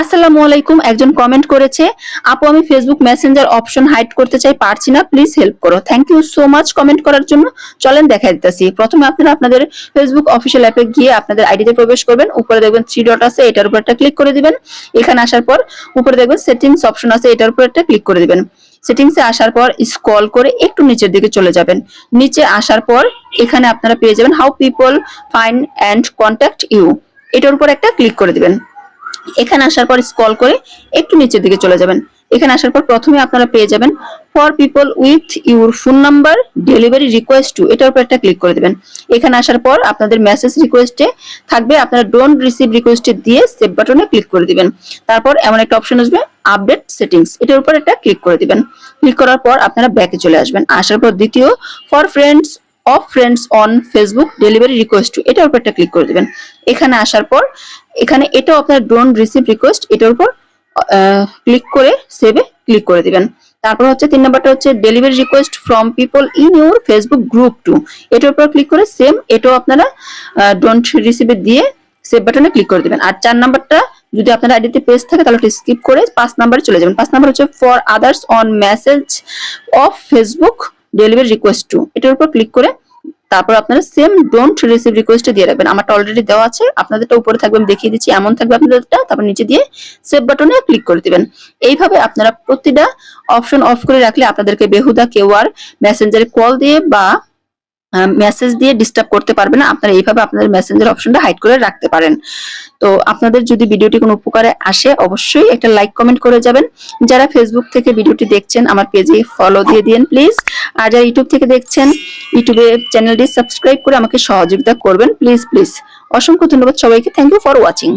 আসসালামু আলাইকুম। একজন কমেন্ট করেছে, আপু, আমি ফেসবুক মেসেঞ্জার অপশন হাইড করতে চাই, পারছি না প্লিজ হেল্প করো। Thank you so much comment করার জন্য। চলেন দেখা দিতেছি। প্রথমে আপনারা আপনাদের ফেসবুক অফিসিয়াল অ্যাপে গিয়ে আপনাদের আইডিতে প্রবেশ করবেন। উপরে দেখবেন থ্রি ডট আছে, এটার উপর একটা ক্লিক করে দিবেন। এখানে আসার পর উপরে দেখবেন সেটিংস অপশন আছে, এটার উপর একটা ক্লিক করে দিবেন। সেটিংসে আসার পর স্ক্রল করে একটু নিচের দিকে চলে যাবেন। নিচে আসার পর এখানে আপনারা পেয়ে যাবেন how people find and contact you এটার উপর একটা ক্লিক করে দিবেন। এখানে আসার পর স্ক্রল করে একটু নিচের দিকে চলে যাবেন। এখানে আসার পর প্রথমে আপনারা পেয়ে যাবেন for people with your phone number delivery request to এটার উপর একটা ক্লিক করে দিবেন। এখানে আসার পর আপনাদের মেসেজ রিকোয়েস্টে থাকবে, আপনারা ডোন্ট রিসিভ রিকোয়েস্টে দিয়ে সেভ বাটনে ক্লিক করে দিবেন। তারপর এমন একটা অপশন আসবে আপডেট সেটিংস এটার উপর একটা ক্লিক করে দিবেন। ক্লিক করার পর আপনারা ব্যাকে চলে আসবেন। আসার পর দ্বিতীয় for friends of friends on Facebook delivery request to এটার উপর একটা ক্লিক করে দিবেন। এখানে আসার পর, এখানে এটাও আপনার ডোন্ট রিসিভ রিকোয়েস্ট এটার উপর ক্লিক করে সেভে ক্লিক করে দিবেন। তারপর হচ্ছে তিন নাম্বারটা হচ্ছে delivery request from people in your Facebook group to এটার উপর ক্লিক করে সেম এটাও আপনারা ডোন্ট রিসিভে দিয়ে সেভ বাটনে ক্লিক করে দিবেন। আর চার নাম্বারটা যদি আপনার আইডিতে পেজ থাকে, তাহলে স্কিপ করে পাঁচ নাম্বারে চলে যাবেন। পাঁচ নাম্বার হচ্ছে for others on message of Facebook delivery request to এটার উপর ক্লিক করে তারপর আপনারা সেম ডোন্ট রিসিভ রিকোয়েস্ট দিয়ে রাখবেন। আমারটা অলরেডি দেওয়া আছে, আপনাদেরটা উপরে থাকবে, আমি দেখিয়ে দিচ্ছি, এমন থাকবে আপনাদেরটা, তারপর নিচে দিয়ে সেভ বাটনে ক্লিক করে দিবেন। এইভাবে আপনারা প্রতিটা অপশন অফ করে রাখলে আপনাদেরকে বেহুদা কেউ আর মেসেঞ্জারে কল দিয়ে বা মেসেজ দিয়ে ডিস্টার্ব করতে পারবে না। আপনারা এইভাবে আপনাদের মেসেঞ্জার অপশনটা হাইড করে রাখতে পারেন। তো আপনাদের যদি ভিডিওটি কোনো উপকারে আসে, অবশ্যই একটা লাইক কমেন্ট করে যাবেন। যারা ফেসবুক থেকে ভিডিওটি দেখছেন, আমার পেজে ফলো দিয়ে দিন প্লিজ আর যারা ইউটিউব থেকে দেখছেন ইউটিউবে চ্যানেলটি সাবস্ক্রাইব করে আমাকে সহযোগিতা করবেন প্লিজ প্লিজ অসংখ্য ধন্যবাদ সবাইকে। Thank you for watching